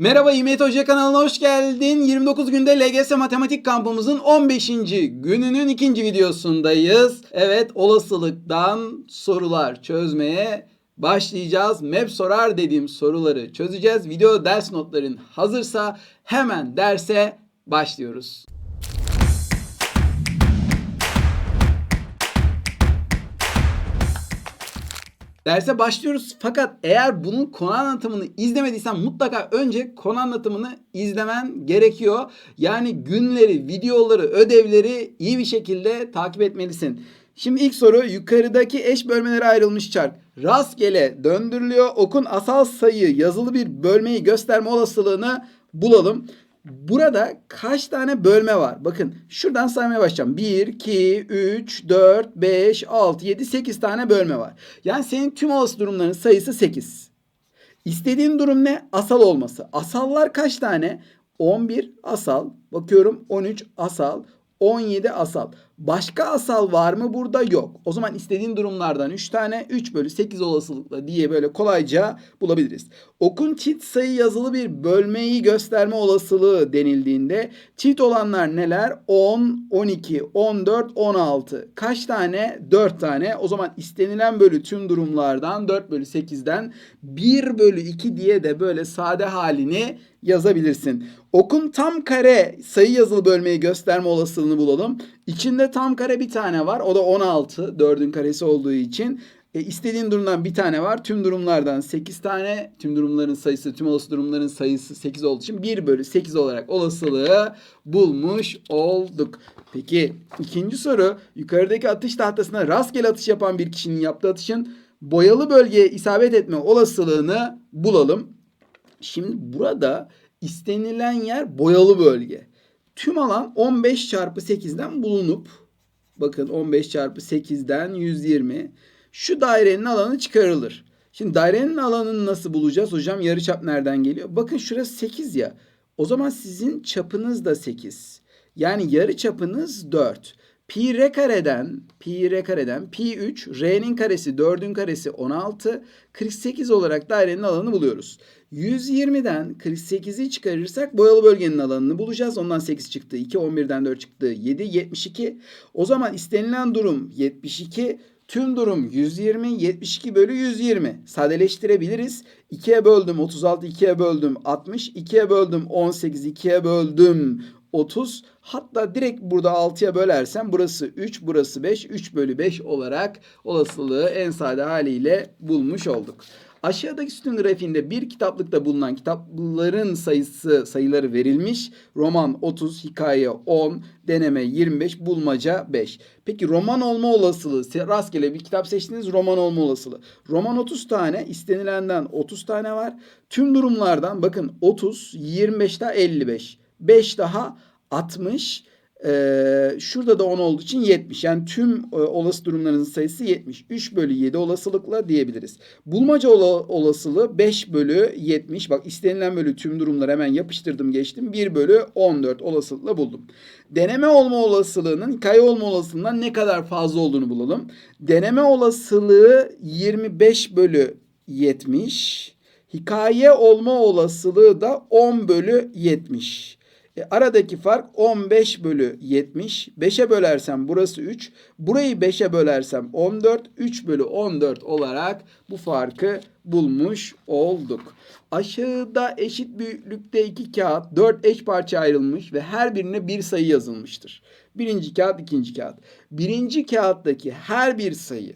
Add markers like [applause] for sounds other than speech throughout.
Merhaba İmet Hoca kanalına hoş geldin. 29 günde LGS matematik kampımızın 15. gününün ikinci videosundayız. Evet olasılıktan sorular çözmeye başlayacağız. Map sorar dediğim soruları çözeceğiz. Video ders notların hazırsa hemen derse başlıyoruz. Derse başlıyoruz fakat eğer bunun konu anlatımını izlemediysen mutlaka önce konu anlatımını izlemen gerekiyor. Yani günleri, videoları, ödevleri iyi bir şekilde takip etmelisin. Şimdi ilk soru yukarıdaki eş bölmelere ayrılmış çark rastgele döndürülüyor. Okun asal sayı yazılı bir bölmeyi gösterme olasılığını bulalım. Burada kaç tane bölme var? Bakın şuradan saymaya başlayacağım. 1, 2, 3, 4, 5, 6, 7, 8 tane bölme var. Yani senin tüm olası durumların sayısı 8. İstediğin durum ne? Asal olması. Asallar kaç tane? 11 asal. Bakıyorum 13 asal. 17 asal. Başka asal var mı? Burada yok. O zaman istediğin durumlardan 3 tane 3 bölü 8 olasılıkla diye böyle kolayca bulabiliriz. Okun çift sayı yazılı bir bölmeyi gösterme olasılığı denildiğinde çift olanlar neler? 10, 12, 14, 16. Kaç tane? 4 tane. O zaman istenilen bölü tüm durumlardan 4 bölü 8'den 1 bölü 2 diye de böyle sade halini yazabilirsin. Okun tam kare sayı yazılı bölmeyi gösterme olasılığını bulalım. İçinde tam kare bir tane var. O da 16. 4'ün karesi olduğu için. E, istediğin durumdan bir tane var. Tüm durumlardan 8 tane. Tüm durumların sayısı, tüm olası durumların sayısı 8 olduğu için 1 bölü 8 olarak olasılığı bulmuş olduk. Peki ikinci soru. Yukarıdaki atış tahtasına rastgele atış yapan bir kişinin yaptığı atışın boyalı bölgeye isabet etme olasılığını bulalım. Şimdi burada istenilen yer boyalı bölge. Tüm alan 15 çarpı 8'den bulunup bakın 15 çarpı 8'den 120 şu dairenin alanı çıkarılır. Şimdi dairenin alanını nasıl bulacağız? Hocam yarıçap nereden geliyor? Bakın şurası 8 ya. O zaman sizin çapınız da 8. Yani yarı çapınız 4. Pi r kareden, pi r kareden pi 3, r'nin karesi 4'ün karesi 16, 48 olarak dairenin alanını buluyoruz. 120'den 48'i çıkarırsak boyalı bölgenin alanını bulacağız. Ondan 8 çıktı. 2, 11'den 4 çıktı. 7, 72. O zaman istenilen durum 72. Tüm durum 120, 72 bölü 120. Sadeleştirebiliriz. 2'ye böldüm 36, 2'ye böldüm 60, 2'ye böldüm 18, 2'ye böldüm 30. Hatta direkt burada 6'ya bölersem burası 3, burası 5. 3 bölü 5 olarak olasılığı en sade haliyle bulmuş olduk. Aşağıdaki sütun grafiğinde bir kitaplıkta bulunan kitapların sayısı sayıları verilmiş. Roman 30, hikaye 10, deneme 25, bulmaca 5. Peki roman olma olasılığı rastgele bir kitap seçtiniz roman olma olasılığı. Roman 30 tane istenilenden 30 tane var. Tüm durumlardan bakın 30, 25 daha 55. 5 daha 60. Ee, şurada da 10 olduğu için 70. Yani tüm e, olası durumların sayısı 70. 3 bölü 7 olasılıkla diyebiliriz. Bulmaca ola, olasılığı 5 bölü 70. Bak istenilen bölü tüm durumları hemen yapıştırdım geçtim. 1 bölü 14 olasılıkla buldum. Deneme olma olasılığının hikaye olma olasılığından ne kadar fazla olduğunu bulalım. Deneme olasılığı 25 bölü 70. Hikaye olma olasılığı da 10 bölü 70. E, aradaki fark 15 bölü 70. 5'e bölersem burası 3. Burayı 5'e bölersem 14. 3 bölü 14 olarak bu farkı bulmuş olduk. Aşağıda eşit büyüklükte iki kağıt 4 eş parça ayrılmış ve her birine bir sayı yazılmıştır. Birinci kağıt, ikinci kağıt. Birinci kağıttaki her bir sayı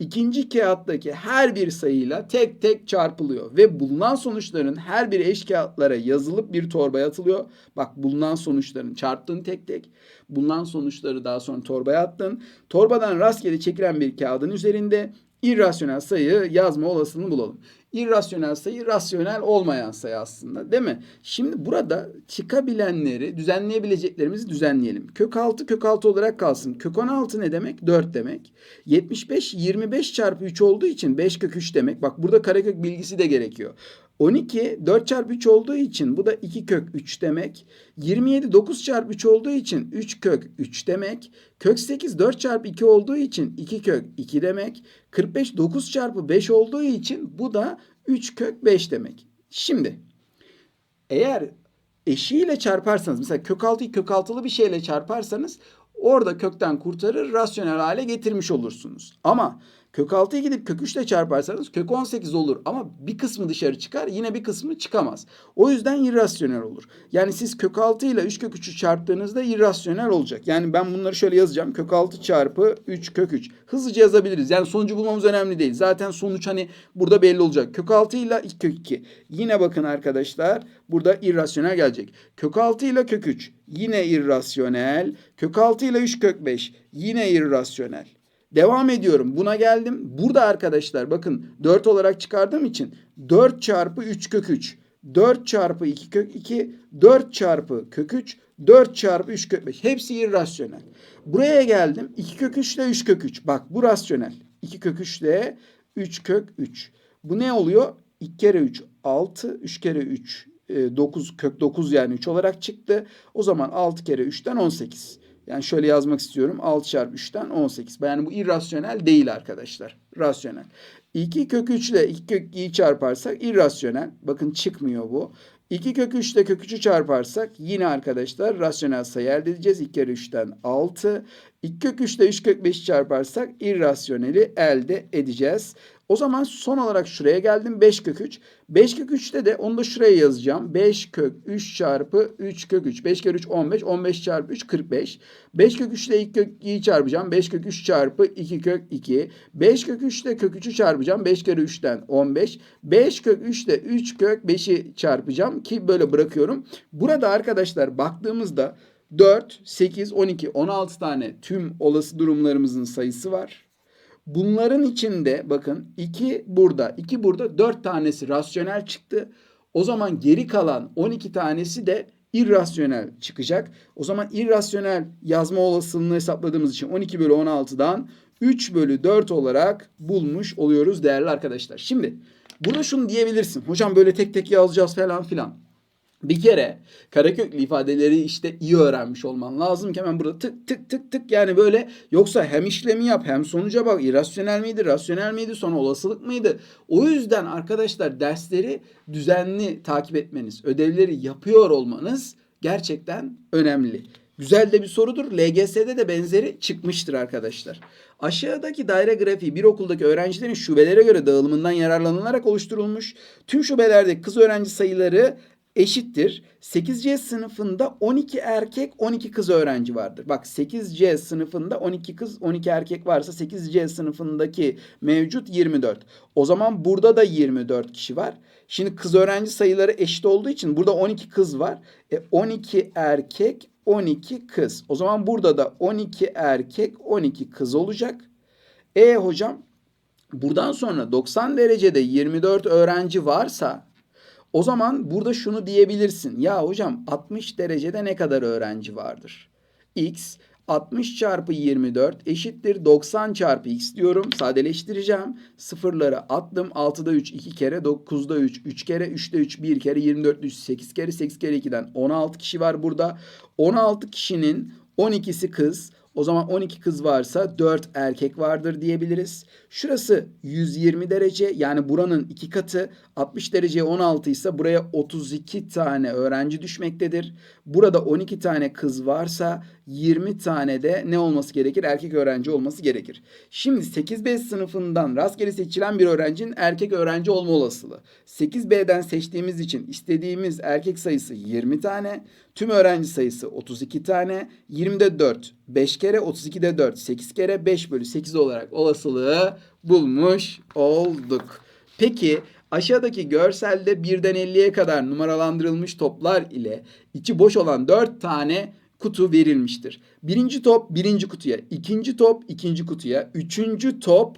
ikinci kağıttaki her bir sayıyla tek tek çarpılıyor ve bulunan sonuçların her biri eş kağıtlara yazılıp bir torbaya atılıyor. Bak bulunan sonuçların çarptın tek tek. Bulunan sonuçları daha sonra torbaya attın. Torbadan rastgele çekilen bir kağıdın üzerinde irrasyonel sayı yazma olasılığını bulalım. İrrasyonel sayı rasyonel olmayan sayı aslında değil mi? Şimdi burada çıkabilenleri düzenleyebileceklerimizi düzenleyelim. Kök 6 kök 6 olarak kalsın. Kök 16 ne demek? 4 demek. 75 25 çarpı 3 olduğu için 5 kök 3 demek. Bak burada karekök bilgisi de gerekiyor. 12 4 çarpı 3 olduğu için bu da 2 kök 3 demek. 27 9 çarpı 3 olduğu için 3 kök 3 demek. Kök 8 4 çarpı 2 olduğu için 2 kök 2 demek. 45 9 çarpı 5 olduğu için bu da 3 kök 5 demek. Şimdi Eğer eşiğiyle çarparsanız mesela kök altıyı kök altılı bir şeyle çarparsanız orada kökten kurtarır rasyonel hale getirmiş olursunuz. Ama kök 6'ya gidip kök 3 ile çarparsanız kök 18 olur ama bir kısmı dışarı çıkar yine bir kısmı çıkamaz. O yüzden irrasyonel olur. Yani siz kök 6 ile 3 kök 3'ü çarptığınızda irrasyonel olacak. Yani ben bunları şöyle yazacağım. Kök 6 çarpı 3 kök 3. Hızlıca yazabiliriz. Yani sonucu bulmamız önemli değil. Zaten sonuç hani burada belli olacak. Kök 6 ile 2 kök 2. Yine bakın arkadaşlar burada irrasyonel gelecek. Kök 6 ile kök 3 yine irrasyonel. Kök 6 ile 3 kök 5 yine irrasyonel. Devam ediyorum. Buna geldim. Burada arkadaşlar bakın 4 olarak çıkardığım için 4 çarpı 3 kök 3. 4 çarpı 2 kök 2. 4 çarpı kök 3. 4 çarpı 3 kök 5. Hepsi irrasyonel. Buraya geldim. 2 kök 3 ile 3 kök 3. Bak bu rasyonel. 2 kök 3 ile 3 kök 3. Bu ne oluyor? 2 kere 3 6. 3 kere 3 9 kök 9 yani 3 olarak çıktı. O zaman 6 kere 3'ten 18. Yani şöyle yazmak istiyorum. 6 çarpı 3'ten 18. Yani bu irrasyonel değil arkadaşlar. Rasyonel. 2 kök 3 ile 2 kök 2'yi çarparsak irrasyonel. Bakın çıkmıyor bu. 2 kök 3 ile kök 3'ü çarparsak yine arkadaşlar rasyonel sayı elde edeceğiz. 2 kere 3'ten 6. 2 kök 3 ile 3 kök 5'i çarparsak irrasyoneli elde edeceğiz. O zaman son olarak şuraya geldim. 5 kök 3. 5 kök 3'te de onu da şuraya yazacağım. 5 kök 3 çarpı 3 kök 3. 5 kere 3 15. 15 çarpı 3 45. 5 kök 3 ile 2 kök 2'yi çarpacağım. 5 kök 3 çarpı 2 kök 2. 5 kök 3 ile kök 3'ü çarpacağım. 5 kere 3'ten 15. 5 kök 3 ile 3 kök 5'i çarpacağım ki böyle bırakıyorum. Burada arkadaşlar baktığımızda 4, 8, 12, 16 tane tüm olası durumlarımızın sayısı var. Bunların içinde bakın 2 burada, 2 burada 4 tanesi rasyonel çıktı. O zaman geri kalan 12 tanesi de irrasyonel çıkacak. O zaman irrasyonel yazma olasılığını hesapladığımız için 12 bölü 16'dan 3 bölü 4 olarak bulmuş oluyoruz değerli arkadaşlar. Şimdi burada şunu diyebilirsin. Hocam böyle tek tek yazacağız falan filan. Bir kere kareköklü ifadeleri işte iyi öğrenmiş olman lazım ki hemen burada tık tık tık tık yani böyle yoksa hem işlemi yap hem sonuca bak irrasyonel miydi rasyonel miydi sonra olasılık mıydı? O yüzden arkadaşlar dersleri düzenli takip etmeniz ödevleri yapıyor olmanız gerçekten önemli. Güzel de bir sorudur. LGS'de de benzeri çıkmıştır arkadaşlar. Aşağıdaki daire grafiği bir okuldaki öğrencilerin şubelere göre dağılımından yararlanılarak oluşturulmuş. Tüm şubelerdeki kız öğrenci sayıları eşittir. 8C sınıfında 12 erkek 12 kız öğrenci vardır. Bak 8C sınıfında 12 kız 12 erkek varsa 8C sınıfındaki mevcut 24. O zaman burada da 24 kişi var. Şimdi kız öğrenci sayıları eşit olduğu için burada 12 kız var. E 12 erkek 12 kız. O zaman burada da 12 erkek 12 kız olacak. E hocam buradan sonra 90 derecede 24 öğrenci varsa o zaman burada şunu diyebilirsin. Ya hocam 60 derecede ne kadar öğrenci vardır? X 60 çarpı 24 eşittir 90 çarpı x diyorum. Sadeleştireceğim. Sıfırları attım. 6'da 3 2 kere, 9'da 3 3 kere, 3'te 3 1 kere, 24'de 3 8 kere, 8 kere 2'den 16 kişi var burada. 16 kişinin 12'si kız. O zaman 12 kız varsa 4 erkek vardır diyebiliriz. Şurası 120 derece yani buranın iki katı 60 dereceye 16 ise buraya 32 tane öğrenci düşmektedir. Burada 12 tane kız varsa 20 tane de ne olması gerekir? Erkek öğrenci olması gerekir. Şimdi 8B sınıfından rastgele seçilen bir öğrencinin erkek öğrenci olma olasılığı. 8B'den seçtiğimiz için istediğimiz erkek sayısı 20 tane. Tüm öğrenci sayısı 32 tane. 20'de 4 5 kere 32'de 4 8 kere 5 bölü 8 olarak olasılığı bulmuş olduk. Peki aşağıdaki görselde birden 50'ye kadar numaralandırılmış toplar ile içi boş olan 4 tane kutu verilmiştir. Birinci top birinci kutuya, ikinci top ikinci kutuya, üçüncü top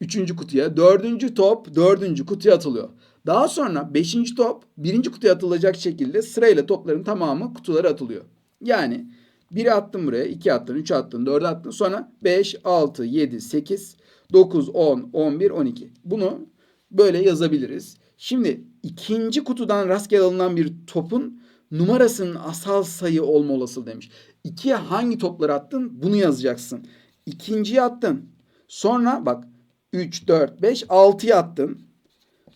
üçüncü kutuya, dördüncü top dördüncü kutuya atılıyor. Daha sonra beşinci top birinci kutuya atılacak şekilde sırayla topların tamamı kutulara atılıyor. Yani biri attın buraya, iki attın, üç attın, dört attın. Sonra beş, altı, yedi, sekiz, dokuz, on, on bir, on iki. Bunu böyle yazabiliriz. Şimdi ikinci kutudan rastgele alınan bir topun numarasının asal sayı olma olasılığı demiş. İkiye hangi topları attın? Bunu yazacaksın. İkinciyi attın. Sonra bak 3, 4, 5, 6'yı attın.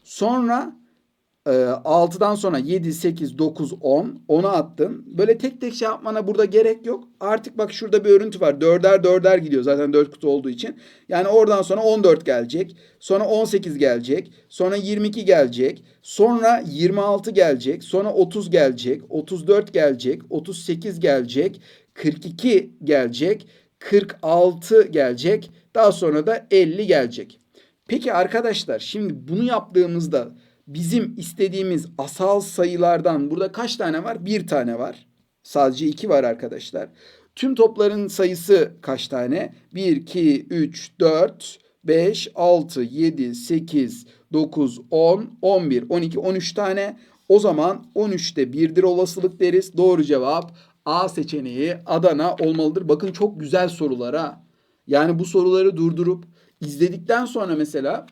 Sonra Ee, 6'dan sonra 7, 8, 9, 10. 10'u attın. Böyle tek tek şey yapmana burada gerek yok. Artık bak şurada bir örüntü var. Dörder dörder gidiyor zaten 4 kutu olduğu için. Yani oradan sonra 14 gelecek. Sonra 18 gelecek. Sonra 22 gelecek. Sonra 26 gelecek. Sonra 30 gelecek. 34 gelecek. 38 gelecek. 42 gelecek. 46 gelecek. Daha sonra da 50 gelecek. Peki arkadaşlar şimdi bunu yaptığımızda bizim istediğimiz asal sayılardan burada kaç tane var? Bir tane var. Sadece iki var arkadaşlar. Tüm topların sayısı kaç tane? 1, 2, 3, 4, 5, 6, 7, 8, 9, 10, 11, 12, 13 tane. O zaman 13'te birdir olasılık deriz. Doğru cevap A seçeneği Adana olmalıdır. Bakın çok güzel sorular ha. Yani bu soruları durdurup izledikten sonra mesela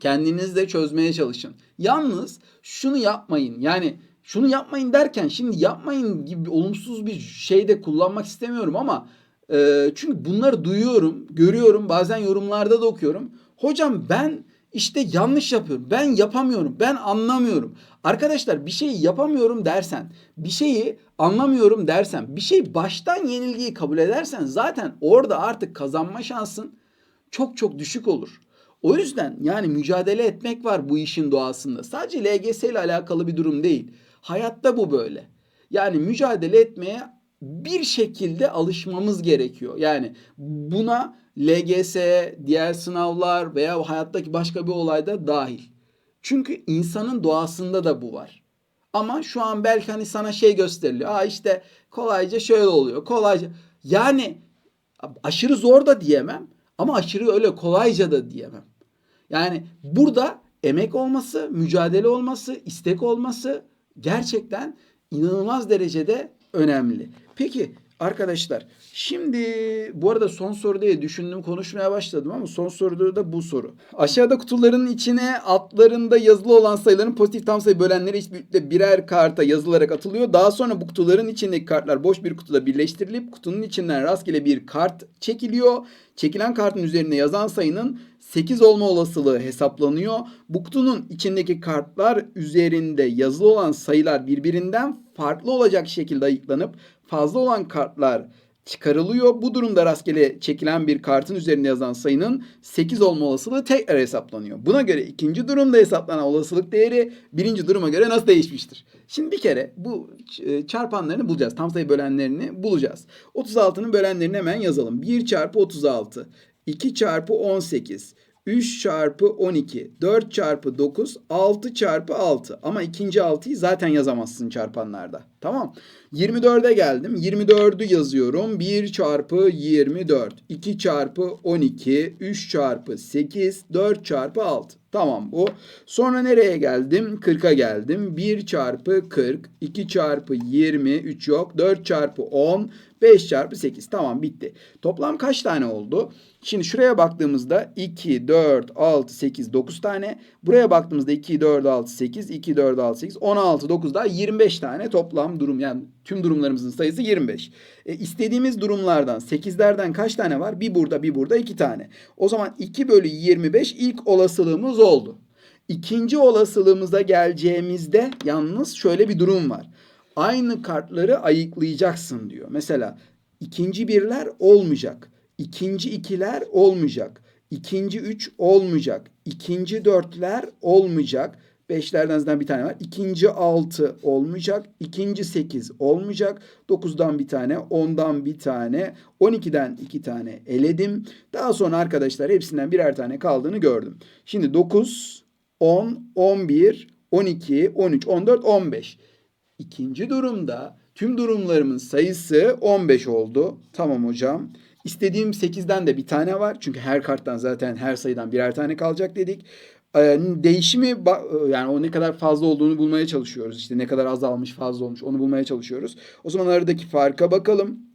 kendiniz de çözmeye çalışın. Yalnız şunu yapmayın. Yani şunu yapmayın derken şimdi yapmayın gibi olumsuz bir şey de kullanmak istemiyorum ama e, çünkü bunları duyuyorum, görüyorum, bazen yorumlarda da okuyorum. Hocam ben işte yanlış yapıyorum. Ben yapamıyorum. Ben anlamıyorum. Arkadaşlar bir şeyi yapamıyorum dersen, bir şeyi anlamıyorum dersen, bir şey baştan yenilgiyi kabul edersen zaten orada artık kazanma şansın çok çok düşük olur. O yüzden yani mücadele etmek var bu işin doğasında. Sadece LGS ile alakalı bir durum değil. Hayatta bu böyle. Yani mücadele etmeye bir şekilde alışmamız gerekiyor. Yani buna LGS, diğer sınavlar veya hayattaki başka bir olayda dahil. Çünkü insanın doğasında da bu var. Ama şu an belki hani sana şey gösteriliyor. Aa işte kolayca şöyle oluyor. Kolayca. Yani aşırı zor da diyemem. Ama aşırı öyle kolayca da diyemem. Yani burada emek olması, mücadele olması, istek olması gerçekten inanılmaz derecede önemli. Peki arkadaşlar şimdi bu arada son soru diye düşündüm konuşmaya başladım ama son soruda da bu soru. Aşağıda kutuların içine altlarında yazılı olan sayıların pozitif tam sayı bölenleri eşit büyüklükte birer karta yazılarak atılıyor. Daha sonra bu kutuların içindeki kartlar boş bir kutuda birleştirilip kutunun içinden rastgele bir kart çekiliyor. Çekilen kartın üzerine yazan sayının 8 olma olasılığı hesaplanıyor. Bu kutunun içindeki kartlar üzerinde yazılı olan sayılar birbirinden farklı olacak şekilde ayıklanıp fazla olan kartlar çıkarılıyor. Bu durumda rastgele çekilen bir kartın üzerinde yazan sayının 8 olma olasılığı tekrar hesaplanıyor. Buna göre ikinci durumda hesaplanan olasılık değeri birinci duruma göre nasıl değişmiştir? Şimdi bir kere bu e, çarpanlarını bulacağız. Tam sayı bölenlerini bulacağız. 36'nın bölenlerini hemen yazalım. 1 çarpı 36, 2 çarpı 18, 3 çarpı 12, 4 çarpı 9, 6 çarpı 6. Ama ikinci 6'yı zaten yazamazsın çarpanlarda. Tamam. 24'e geldim. 24'ü yazıyorum. 1 çarpı 24, 2 çarpı 12, 3 çarpı 8, 4 çarpı 6. Tamam bu. Sonra nereye geldim? 40'a geldim. 1 çarpı 40, 2 çarpı 20, 3 yok. 4 çarpı 10, 5 çarpı 8. Tamam bitti. Toplam kaç tane oldu? Şimdi şuraya baktığımızda 2, 4, 6, 8, 9 tane. Buraya baktığımızda 2, 4, 6, 8, 2, 4, 6, 8, 16, 9 daha 25 tane toplam durum. Yani tüm durumlarımızın sayısı 25. E, istediğimiz durumlardan 8'lerden kaç tane var? Bir burada, bir burada, iki tane. O zaman 2 bölü 25 ilk olasılığımız oldu. İkinci olasılığımıza geleceğimizde yalnız şöyle bir durum var. Aynı kartları ayıklayacaksın diyor. Mesela ikinci birler olmayacak. İkinci ikiler olmayacak. İkinci üç olmayacak. İkinci dörtler olmayacak. Beşlerden zaten bir tane var. İkinci altı olmayacak. İkinci sekiz olmayacak. Dokuzdan bir tane. Ondan bir tane. On ikiden iki tane eledim. Daha sonra arkadaşlar hepsinden birer tane kaldığını gördüm. Şimdi dokuz, on, on bir, on iki, on üç, on dört, on beş. İkinci durumda tüm durumlarımın sayısı 15 oldu. Tamam hocam. İstediğim 8'den de bir tane var. Çünkü her karttan zaten her sayıdan birer tane kalacak dedik. Ee, değişimi yani o ne kadar fazla olduğunu bulmaya çalışıyoruz. İşte ne kadar azalmış fazla olmuş onu bulmaya çalışıyoruz. O zaman aradaki farka bakalım.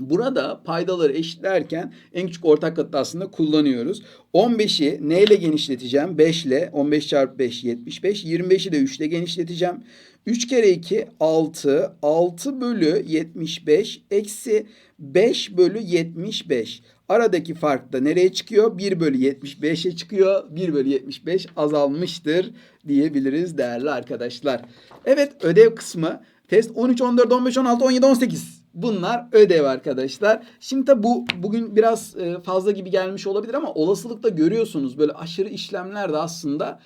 Burada paydaları eşitlerken en küçük ortak katı aslında kullanıyoruz. 15'i ne ile genişleteceğim? 5 ile. 15 çarpı 5 75. 25'i de 3 ile genişleteceğim. 3 kere 2 6. 6 bölü 75 eksi 5 bölü 75. Aradaki fark da nereye çıkıyor? 1 bölü 75'e çıkıyor. 1 bölü 75 azalmıştır diyebiliriz değerli arkadaşlar. Evet ödev kısmı. Test 13, 14, 15, 16, 17, 18. Bunlar ödev arkadaşlar. Şimdi tabi bu bugün biraz e, fazla gibi gelmiş olabilir ama olasılıkla görüyorsunuz böyle aşırı işlemler de aslında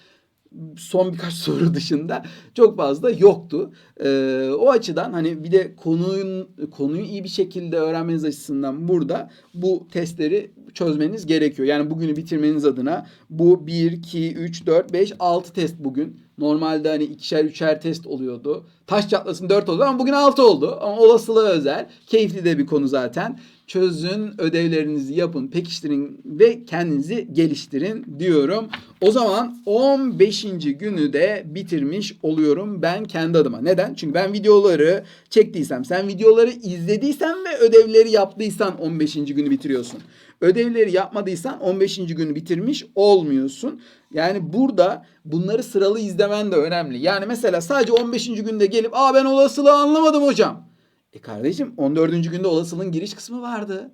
son birkaç [laughs] soru dışında çok fazla yoktu. Ee, o açıdan hani bir de konunun konuyu iyi bir şekilde öğrenmeniz açısından burada bu testleri çözmeniz gerekiyor. Yani bugünü bitirmeniz adına bu 1, 2, 3, 4, 5, 6 test bugün. Normalde hani ikişer üçer test oluyordu. Taş çatlasın 4 oldu ama bugün 6 oldu. Ama olasılığa özel. Keyifli de bir konu zaten. Çözün, ödevlerinizi yapın, pekiştirin ve kendinizi geliştirin diyorum. O zaman 15. günü de bitirmiş oluyorum ben kendi adıma. Neden? Çünkü ben videoları çektiysem, sen videoları izlediysen ve ödevleri yaptıysan 15. günü bitiriyorsun. Ödevleri yapmadıysan 15. günü bitirmiş olmuyorsun. Yani burada bunları sıralı izlemen de önemli. Yani mesela sadece 15. günde gelip aa ben olasılığı anlamadım hocam. E kardeşim 14. günde olasılığın giriş kısmı vardı.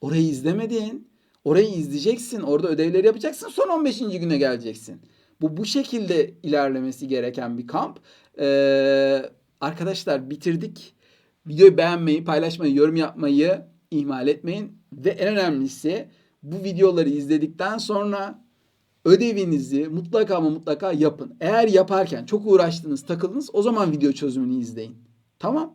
Orayı izlemedin. Orayı izleyeceksin. Orada ödevleri yapacaksın. Son 15. güne geleceksin. Bu bu şekilde ilerlemesi gereken bir kamp. Ee, arkadaşlar bitirdik. Videoyu beğenmeyi, paylaşmayı, yorum yapmayı ihmal etmeyin. Ve en önemlisi bu videoları izledikten sonra ödevinizi mutlaka ama mutlaka yapın. Eğer yaparken çok uğraştınız, takıldınız o zaman video çözümünü izleyin. Tamam?